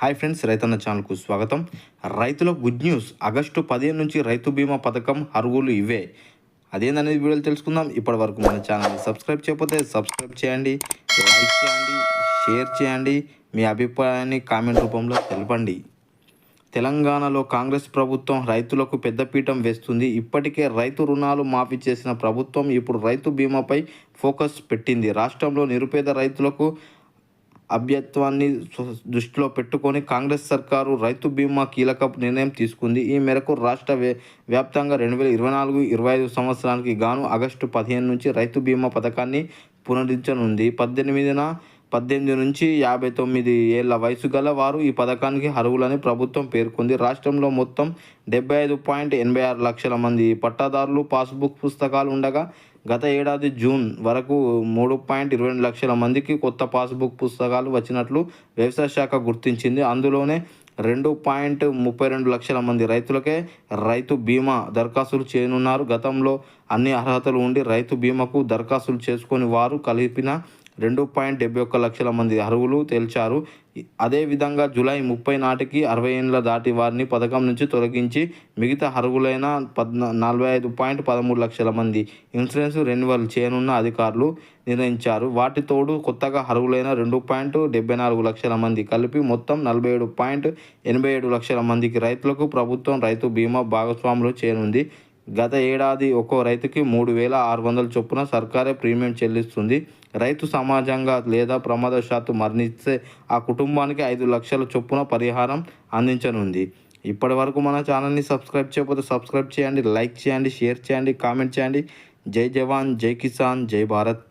Hi friends రైతన్న ఛానల్కు స్వాగతం. రైతుల గుడ్ న్యూస్. ఆగస్టు పదిహేను నుంచి రైతు బీమా పథకం అరుగులు ఇవే. అదేందనేది వీడియోలు తెలుసుకుందాం. ఇప్పటి వరకు మన ఛానల్ని సబ్స్క్రైబ్ చేయకపోతే సబ్స్క్రైబ్ చేయండి లైక్ చేయండి షేర్ చేయండి. మీ అభిప్రాయాన్ని కామెంట్ రూపంలో తెలపండి. తెలంగాణలో కాంగ్రెస్ ప్రభుత్వం రైతులకు పెద్దపీఠం వేస్తుంది. ఇప్పటికే రైతు రుణాలు మాఫీ చేసిన ప్రభుత్వం ఇప్పుడు రైతు బీమాపై ఫోకస్ పెట్టింది. రాష్ట్రంలో నిరుపేద రైతులకు అభ్యత్వాన్ని దృష్టిలో పెట్టుకొని కాంగ్రెస్ సర్కారు రైతు బీమా కీలక నిర్ణయం తీసుకుంది. ఈ మేరకు రాష్ట్ర వ్య- వ్యాప్తంగా రెండు వేల ఇరవై నాలుగు ఇరవై ఐదు సంవత్సరానికి గాను ఆగస్టు పదిహేను నుంచి రైతు బీమా పథకాన్ని పునరుద్ధరించనుంది. పద్దెనిమిదిన పద్దెనిమిది నుంచి యాభై తొమ్మిది ఏళ్ళ వయసు గల వారు ఈ పథకానికి అర్హులని ప్రభుత్వం పేర్కొంది. రాష్ట్రంలో మొత్తం డెబ్బై ఐదు పాయింట్ ఎనభై ఆరు లక్షల మంది పట్టాదారులు పాస్బుక్ పుస్తకాలు ఉండగా గత ఏడాది జూన్ వరకు మూడు పాయింట్ ఇరవై రెండు లక్షల మందికి కొత్త పాస్బుక్ పుస్తకాలు వచ్చినట్లు వ్యవసాయ శాఖ గుర్తించింది. అందులోనే రెండు పాయింట్ ముప్పై రెండు లక్షల మంది రైతులకే రైతు బీమా దరఖాస్తులు చేయనున్నారు. గతంలో అన్ని అర్హతలు ఉండి రైతు బీమాకు దరఖాస్తులు చేసుకొని వారు కలిపిన రెండు పాయింట్ డెబ్బై ఒక్క లక్షల మంది అర్హులు తేల్చారు. అదేవిధంగా జూలై ముప్పై నాటికి అరవై ఏళ్ళ దాటి వారిని పథకం నుంచి తొలగించి మిగతా అర్హులైన పద్నా నలభై ఐదు పాయింట్ పదమూడు లక్షల మంది ఇన్సూరెన్స్ రెన్యువల్ చేయనున్న అధికారులు నిర్ణయించారు. వాటితోడు కొత్తగా అర్హులైన రెండు పాయింట్ డెబ్బై నాలుగు లక్షల మంది కలిపి మొత్తం నలభై ఏడు పాయింట్ ఎనభై ఏడు లక్షల మందికి రైతులకు ప్రభుత్వం రైతు బీమా భాగస్వాములు చేయనుంది. గత ఏడాది ఒక్కో రైతుకి మూడు వేల ఆరు వందల చొప్పున సర్కారే ప్రీమియం చెల్లిస్తుంది. రైతు సమాజంగా లేదా ప్రమాదవశాత్తు మరణిస్తే ఆ కుటుంబానికి ఐదు లక్షల చొప్పున పరిహారం అందించనుంది. ఇప్పటి వరకు మన ఛానల్ని సబ్స్క్రైబ్ చేయకపోతే సబ్స్క్రైబ్ చేయండి లైక్ చేయండి షేర్ చేయండి కామెంట్ చేయండి. జై జవాన్ జై కిసాన్ జై భారత్.